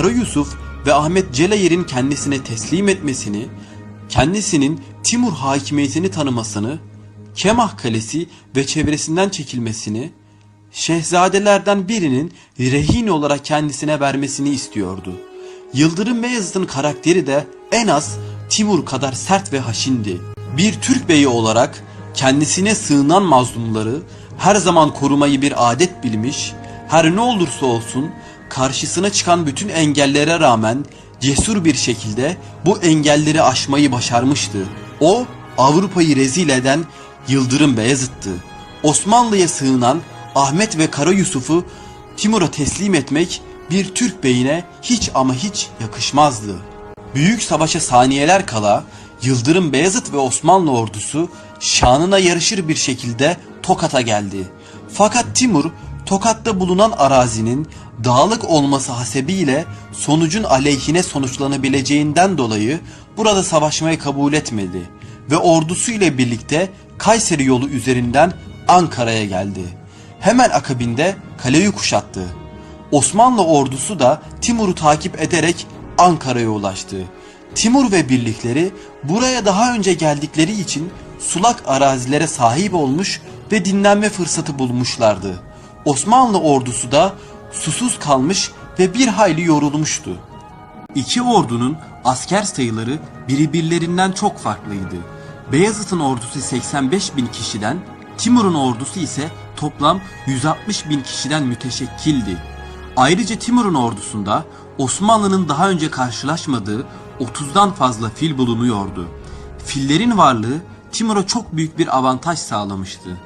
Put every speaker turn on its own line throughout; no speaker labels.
Kara Yusuf ve Ahmet Celayir'in kendisine teslim etmesini, kendisinin Timur hakimiyetini tanımasını, Kemah Kalesi ve çevresinden çekilmesini, şehzadelerden birinin rehin olarak kendisine vermesini istiyordu. Yıldırım Beyazıt'ın karakteri de en az Timur kadar sert ve haşindi. Bir Türk beyi olarak kendisine sığınan mazlumları her zaman korumayı bir adet bilmiş, her ne olursa olsun karşısına çıkan bütün engellere rağmen cesur bir şekilde bu engelleri aşmayı başarmıştı. O Avrupa'yı rezil eden Yıldırım Beyazıt'tı. Osmanlı'ya sığınan Ahmet ve Kara Yusuf'u Timur'a teslim etmek bir Türk beyine hiç ama hiç yakışmazdı. Büyük savaşa saniyeler kala Yıldırım Beyazıt ve Osmanlı ordusu şanına yarışır bir şekilde Tokat'a geldi. Fakat Timur Tokat'ta bulunan arazinin dağlık olması hasebiyle sonucun aleyhine sonuçlanabileceğinden dolayı burada savaşmayı kabul etmedi ve ordusu ile birlikte Kayseri yolu üzerinden Ankara'ya geldi. Hemen akabinde kaleyi kuşattı. Osmanlı ordusu da Timur'u takip ederek Ankara'ya ulaştı. Timur ve birlikleri buraya daha önce geldikleri için sulak arazilere sahip olmuş ve dinlenme fırsatı bulmuşlardı. Osmanlı ordusu da susuz kalmış ve bir hayli yorulmuştu. İki ordunun asker sayıları birbirlerinden çok farklıydı. Beyazıt'ın ordusu 85 bin kişiden, Timur'un ordusu ise toplam 160 bin kişiden müteşekkildi. Ayrıca Timur'un ordusunda Osmanlı'nın daha önce karşılaşmadığı 30'dan fazla fil bulunuyordu. Fillerin varlığı Timur'a çok büyük bir avantaj sağlamıştı.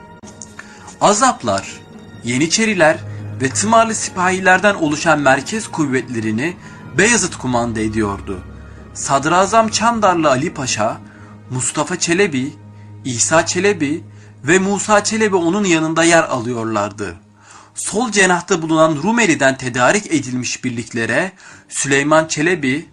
Azaplar, Yeniçeriler ve Tımarlı sipahilerden oluşan merkez kuvvetlerini Beyazıt kumanda ediyordu. Sadrazam Çandarlı Ali Paşa, Mustafa Çelebi, İsa Çelebi ve Musa Çelebi onun yanında yer alıyorlardı. Sol cenahta bulunan Rumeli'den tedarik edilmiş birliklere Süleyman Çelebi,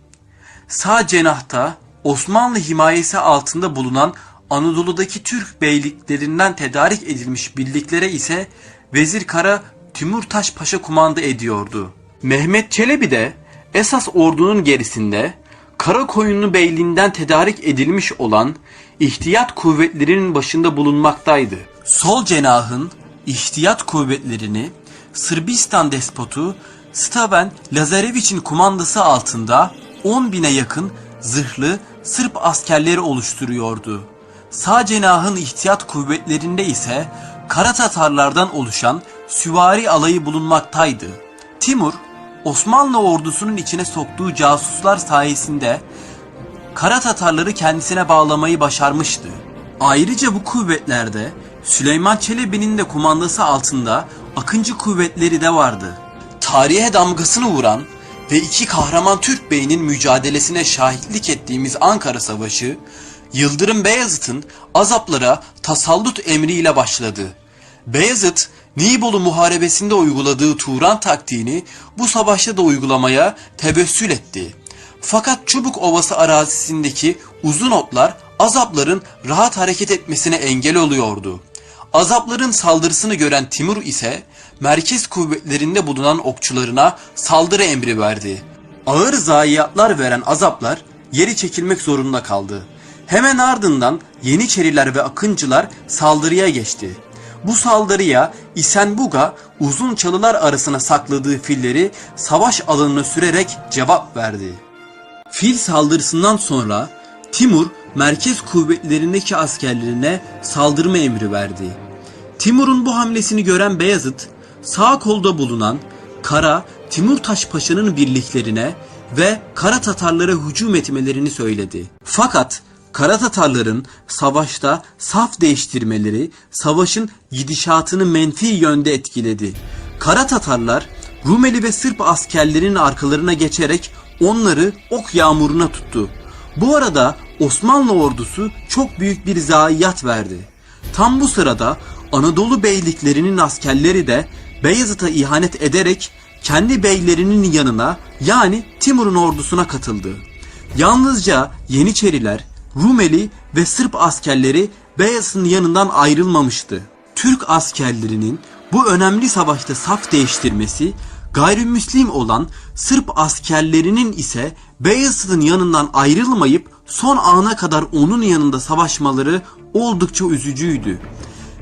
sağ cenahta Osmanlı himayesi altında bulunan Anadolu'daki Türk beyliklerinden tedarik edilmiş birliklere ise Vezir Kara Timurtaş Paşa kumanda ediyordu. Mehmet Çelebi de esas ordunun gerisinde Karakoyunlu Beyliğinden tedarik edilmiş olan ihtiyat kuvvetlerinin başında bulunmaktaydı. Sol cenahın ihtiyat kuvvetlerini Sırbistan despotu Staven Lazarevich'in kumandası altında 10 bine yakın zırhlı Sırp askerleri oluşturuyordu. Sağ cenahın ihtiyat kuvvetlerinde ise Kara Tatarlardan oluşan süvari alayı bulunmaktaydı. Timur, Osmanlı ordusunun içine soktuğu casuslar sayesinde Kara Tatarları kendisine bağlamayı başarmıştı. Ayrıca bu kuvvetlerde Süleyman Çelebi'nin de kumandası altında Akıncı kuvvetleri de vardı. Tarihe damgasını vuran ve iki kahraman Türk beyinin mücadelesine şahitlik ettiğimiz Ankara Savaşı, Yıldırım Beyazıt'ın azaplara tasallut emriyle başladı. Beyazıt, Nibolu muharebesinde uyguladığı Turan taktiğini bu savaşta da uygulamaya tevessül etti. Fakat Çubuk Ovası arazisindeki uzun otlar azapların rahat hareket etmesine engel oluyordu. Azapların saldırısını gören Timur ise merkez kuvvetlerinde bulunan okçularına saldırı emri verdi. Ağır zayiatlar veren azaplar yeri çekilmek zorunda kaldı. Hemen ardından Yeniçeriler ve Akıncılar saldırıya geçti. Bu saldırıya İsenbuga uzun çalılar arasına sakladığı filleri savaş alanına sürerek cevap verdi. Fil saldırısından sonra Timur merkez kuvvetlerindeki askerlerine saldırma emri verdi. Timur'un bu hamlesini gören Beyazıt sağ kolda bulunan Kara Timurtaş Paşa'nın birliklerine ve Kara Tatarlara hücum etmelerini söyledi. Fakat Kara Tatarların savaşta saf değiştirmeleri savaşın gidişatını menfi yönde etkiledi. Kara Tatarlar Rumeli ve Sırp askerlerinin arkalarına geçerek onları ok yağmuruna tuttu. Bu arada Osmanlı ordusu çok büyük bir zayiat verdi. Tam bu sırada Anadolu beyliklerinin askerleri de Beyazıt'a ihanet ederek kendi beylerinin yanına yani Timur'un ordusuna katıldı. Yalnızca Yeniçeriler, Rumeli ve Sırp askerleri Beyazıt'ın yanından ayrılmamıştı. Türk askerlerinin bu önemli savaşta saf değiştirmesi Gayrimüslim olan Sırp askerlerinin ise Beyazıt'ın yanından ayrılmayıp son ana kadar onun yanında savaşmaları oldukça üzücüydü.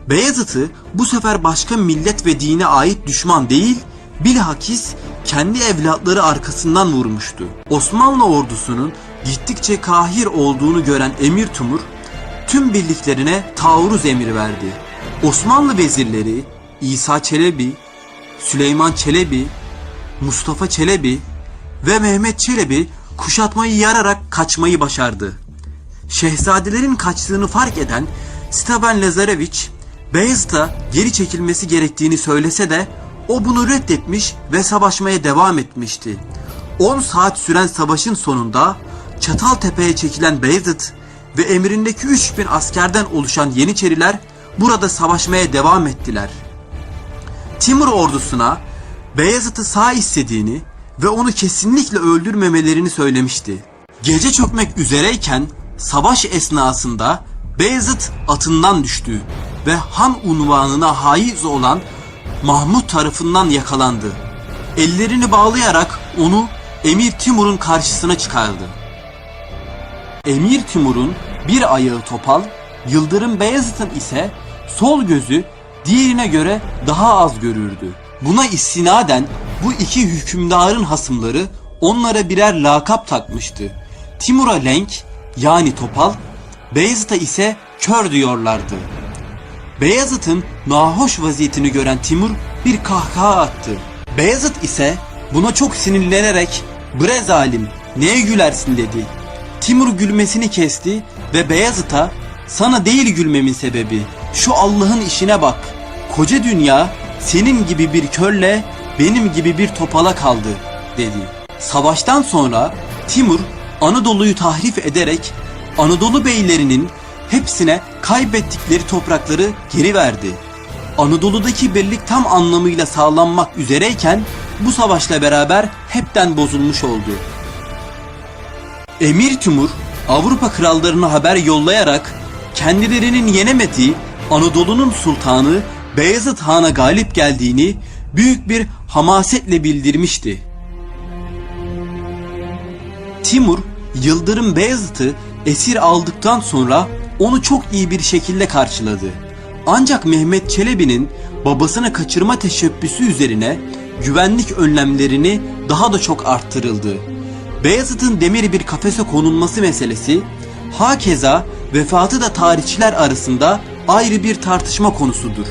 Beyazıt'ı bu sefer başka millet ve dine ait düşman değil, bilhakis kendi evlatları arkasından vurmuştu. Osmanlı ordusunun gittikçe kahir olduğunu gören Emir Timur tüm birliklerine taarruz emri verdi. Osmanlı vezirleri İsa Çelebi, Süleyman Çelebi, Mustafa Çelebi ve Mehmet Çelebi kuşatmayı yararak kaçmayı başardı. Şehzadelerin kaçtığını fark eden Stepan Lazareviç, Beyazıt'a geri çekilmesi gerektiğini söylese de o bunu reddetmiş ve savaşmaya devam etmişti. 10 saat süren savaşın sonunda Çataltepe'ye çekilen Beyazıt ve emrindeki 3000 askerden oluşan Yeniçeriler burada savaşmaya devam ettiler. Timur ordusuna Beyazıt'ı sağ istediğini ve onu kesinlikle öldürmemelerini söylemişti. Gece çökmek üzereyken savaş esnasında Beyazıt atından düştü ve han unvanına haiz olan Mahmut tarafından yakalandı. Ellerini bağlayarak onu Emir Timur'un karşısına çıkardı. Emir Timur'un bir ayağı topal, Yıldırım Beyazıt'ın ise sol gözü diğerine göre daha az görürdü. Buna istinaden bu iki hükümdarın hasımları onlara birer lakap takmıştı. Timur'a lenk yani topal, Beyazıt'a ise kör diyorlardı. Beyazıt'ın nahoş vaziyetini gören Timur bir kahkaha attı. Beyazıt ise buna çok sinirlenerek ''Bre zalim neye gülersin?'' dedi. Timur gülmesini kesti ve Beyazıt'a ''Sana değil gülmemin sebebi şu Allah'ın işine bak. Koca dünya senin gibi bir körle benim gibi bir topala kaldı.'' dedi. Savaştan sonra Timur Anadolu'yu tahrif ederek Anadolu beylerinin hepsine kaybettikleri toprakları geri verdi. Anadolu'daki birlik tam anlamıyla sağlanmak üzereyken bu savaşla beraber hepten bozulmuş oldu. Emir Timur Avrupa krallarına haber yollayarak kendilerinin yenemediği Anadolu'nun sultanı Beyazıt Han'a galip geldiğini büyük bir hamasetle bildirmişti. Timur Yıldırım Beyazıt'ı esir aldıktan sonra onu çok iyi bir şekilde karşıladı. Ancak Mehmet Çelebi'nin babasını kaçırma teşebbüsü üzerine güvenlik önlemlerini daha da çok arttırıldı. Beyazıt'ın demir bir kafese konulması meselesi hakeza vefatı da tarihçiler arasında ayrı bir tartışma konusudur.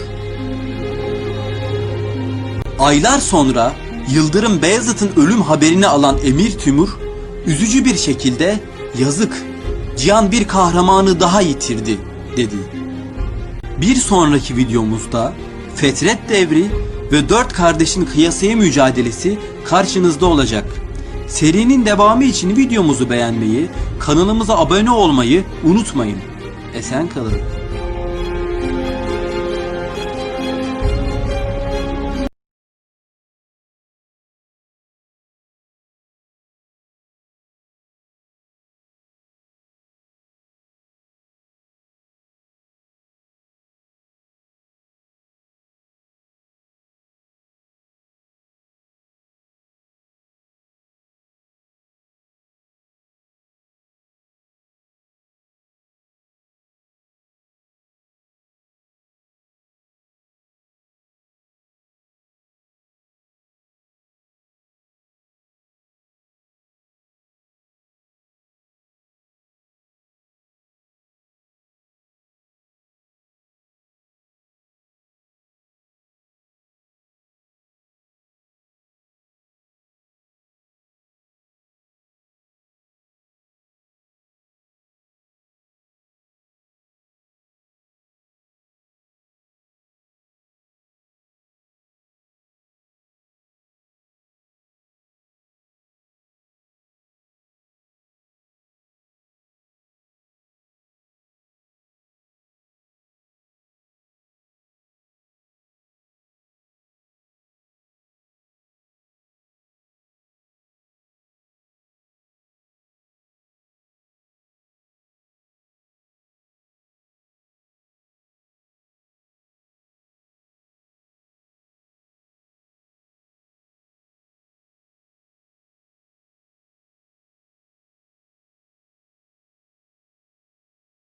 Aylar sonra Yıldırım Beyazıt'ın ölüm haberini alan Emir Timur üzücü bir şekilde yazık Cihan bir kahramanı daha yitirdi dedi. Bir sonraki videomuzda Fetret Devri ve dört kardeşin kıyasaya mücadelesi karşınızda olacak. Serinin devamı için videomuzu beğenmeyi, kanalımıza abone olmayı unutmayın. Esen kalın.